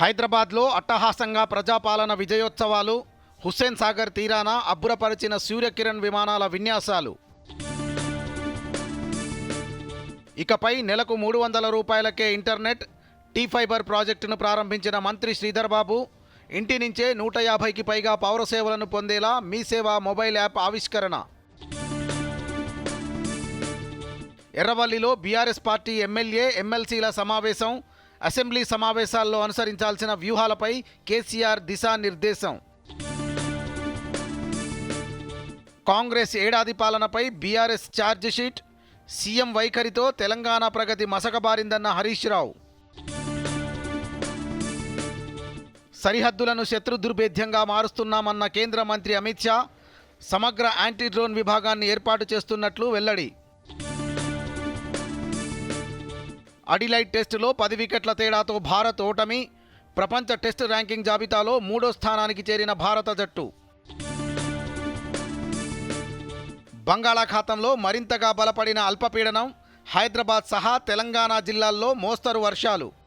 హైదరాబాద్లో అట్టహాసంగా ప్రజాపాలన విజయోత్సవాలు హుస్సేన్ సాగర్ తీరాన అబ్బురపరిచిన సూర్యకిరణ్ విమానాల విన్యాసాలు. ఇకపై నెలకు మూడు వందల రూపాయలకే ఇంటర్నెట్ టీ ఫైబర్ ప్రాజెక్టును ప్రారంభించిన మంత్రి శ్రీధర్ బాబు ఇంటి నుంచే నూట యాభైకి పైగా పౌర సేవలను పొందేలా మీ సేవ మొబైల్ యాప్ ఆవిష్కరణ. ఎర్రవల్లిలో బీఆర్ఎస్ పార్టీ ఎమ్మెల్యే ఎమ్మెల్సీల సమావేశం అసెంబ్లీ సమావేశాల్లో అనుసరించాల్సిన వ్యూహాలపై కేసీఆర్ దిశానిర్దేశం. కాంగ్రెస్ ఏడాది పాలనపై బీఆర్ఎస్ ఛార్జిషీట్ సీఎం వైఖరితో తెలంగాణ ప్రగతి మసకబారిందన్న హరీష్ రావు. సరిహద్దులను శత్రు దుర్భేద్యంగా మారుస్తున్నామన్న కేంద్ర మంత్రి అమిత్ షా సమగ్ర యాంటీ డ్రోన్ విభాగాన్ని ఏర్పాటు చేస్తున్నట్లు వెల్లడి. అడిలైట్ టెస్టులో పది వికెట్ల తేడాతో భారత్ ఓటమి. ప్రపంచ టెస్ట్ ర్యాంకింగ్ జాబితాలో మూడో స్థానానికి చేరిన భారత జట్టు. బంగాళాఖాతంలో మరింతగా బలపడిన అల్పపీడనం. హైదరాబాద్ సహా తెలంగాణ జిల్లాల్లో మోస్తరు వర్షాలు.